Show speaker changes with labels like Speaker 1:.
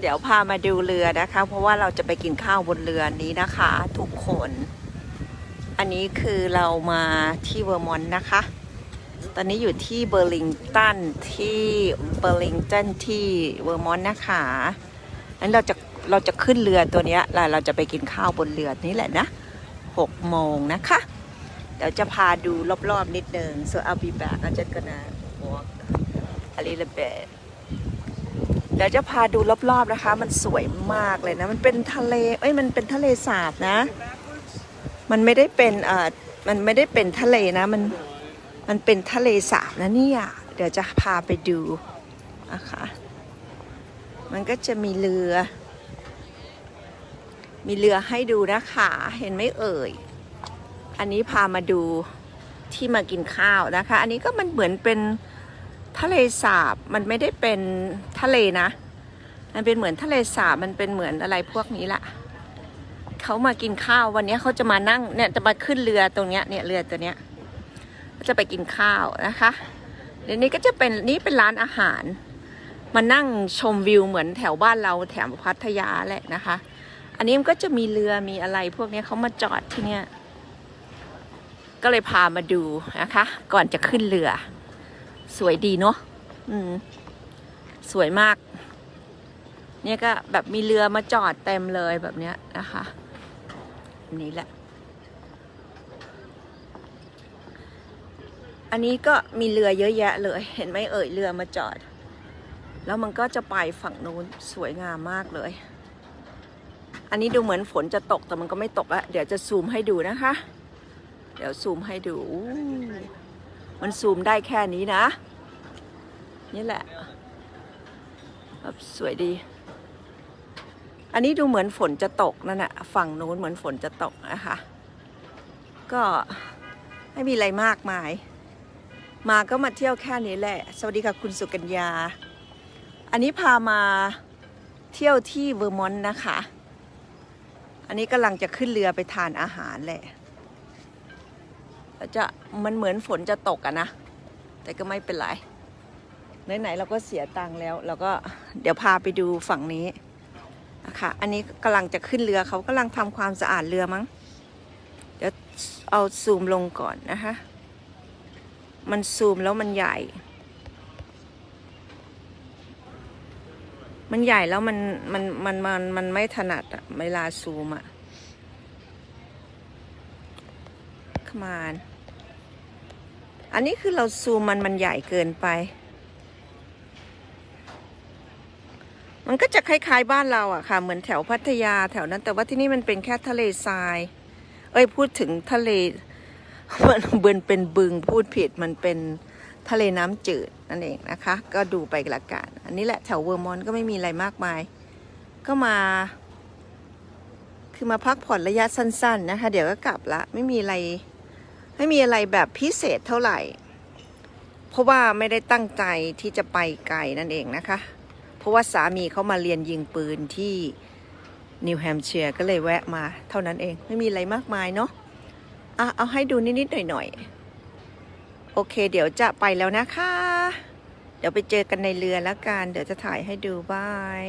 Speaker 1: เดี๋ยวพามาดูเรือนะคะ เพราะว่าเราจะไปกินข้าวบนเรือนี้นะคะ ทุกคน อันนี้คือเรามาที่เวอร์มอนต์นะคะ ตอนนี้อยู่ที่เบอร์ลิงตันที่เบอร์ลิงตันที่เวอร์มอนต์นะคะอันเราจะเราจะขึ้นเรือตัวนี้ยแล้วเราจะไปกินข้าวบนเรือนี้แหละนะหกโมงนะคะ เดี๋ยวจะพาดูรอบๆนิดนึง so I'll be back I'm just gonna walk a little bit ดี๋ยวจะพาดูรอบๆนะคะ มันสวยมากเลยนะ มันเป็นทะเล เอ้ย มันเป็นทะเลสาบนะ มันไม่ได้เป็นเอ่อมันไม่ได้เป็นทะเลนะ มัน มันเป็นทะเลสาบนะเนี่ย เดี๋ยวจะพาไปดูนะคะ มันก็จะมีเรือ มีเรือให้ดูนะคะ เห็นไหมเอ่ย อันนี้พามาดูที่มากินข้าวนะคะ อันนี้ก็มันเหมือนเป็น ทะเลสาบมันไม่ได้เป็นทะเลนะ มันเป็นเหมือนทะเลสาบมันเป็นเหมือนอะไรพวกนี้ละเขามากินข้าววันนี้เขาจะมานั่งเนี่ยจะมาขึ้นเรือตรงเนี้ยเนี่ยเรือตัวเนี้ยก็จะไปกินข้าวนะคะเดี๋ยวนี้ก็จะเป็นนี่เป็นร้านอาหาร มานั่งชมวิวเหมือนแถวบ้านเราแถวพัทยาแหละนะคะ อันนี้มันก็จะมีเรือมีอะไรพวกนี้เขามาจอดที่เนี่ยก็เลยพามาดูนะคะ ก่อนจะขึ้นเรือ สวยดีเนาะอืม สวยมาก เนี่ยก็แบบมีเรือมาจอดเต็มเลยแบบเนี้ยนะคะนี้แหละ อันนี้ก็มีเรือเยอะแยะเลย เห็นไหมเอ่ยเรือมาจอด แล้วมันก็จะไปฝั่งนู้นสวยงามมากเลย อันนี้ดูเหมือนฝนจะตกแต่มันก็ไม่ตกอะเดี๋ยวจะซูมให้ดูนะคะ เดี๋ยวซูมให้ดูอ มันซูมได้แค่นี้นะ นี่แหละ สวยดี อันนี้ดูเหมือนฝนจะตกนั่นแหะฝั่งนู้นเหมือนฝนจะตกนะคะ ก็ไม่มีอะไรมากมาย มาก็มาเที่ยวแค่นี้แหละ สวัสดีค่ะคุณสุกัญญา อันนี้พามาเที่ยวที่เวอร์มอนต์นะคะ อันนี้กำลังจะขึ้นเรือไปทานอาหารแหละ จะมันเหมือนฝนจะตกอะนะ แต่ก็ไม่เป็นไรไหนๆเราก็เสียตังค์แล้ว เราก็เดี๋ยวพาไปดูฝั่งนี้นะคะอันนี้กำลังจะขึ้นเรือเขากำลังทำความสะอาดเรือมั้ง เดี๋ยวเอาซูมลงก่อนนะคะ มันซูมแล้วมันใหญ่ มันใหญ่แล้วมันมันมันมันมันไม่ถนัดอะเวลาซูมอะ ขมานอันนี้คือเราซูมมันมันใหญ่เกินไป มันก็จะคล้ายๆบ้านเราอะค่ะ เหมือนแถวพัทยาแถวนั้น แต่ว่าที่นี่มันเป็นแค่ทะเลทราย เอ้ยพูดถึงทะเล มันเบินเป็นบึงพูดผิดมันเป็นทะเลน้ำจืดนั่นเองนะคะ ก็ดูไปละกัน อันนี้แหละแถวเวอร์มอนต์ก็ไม่มีอะไรมากมาย ก็มา คือมาพักผ่อนระยะสั้น ๆ นะคะ เดี๋ยวก็กลับละ ไม่มีอะไร ไม่มีอะไรแบบพิเศษเท่าไหร่ เพราะว่าไม่ได้ตั้งใจที่จะไปไกลนั่นเองนะคะ เพราะว่าสามีเขามาเรียนยิงปืนที่นิวแฮมเชียร์ก็เลยแวะมาเท่านั้นเองไม่มีอะไรมากมายเนาะอะเอาให้ดูนิดๆหน่อยๆ โอเค เดี๋ยวจะไปแล้วนะคะ เดี๋ยวไปเจอกันในเรือแล้วกัน เดี๋ยวจะถ่ายให้ดูบาย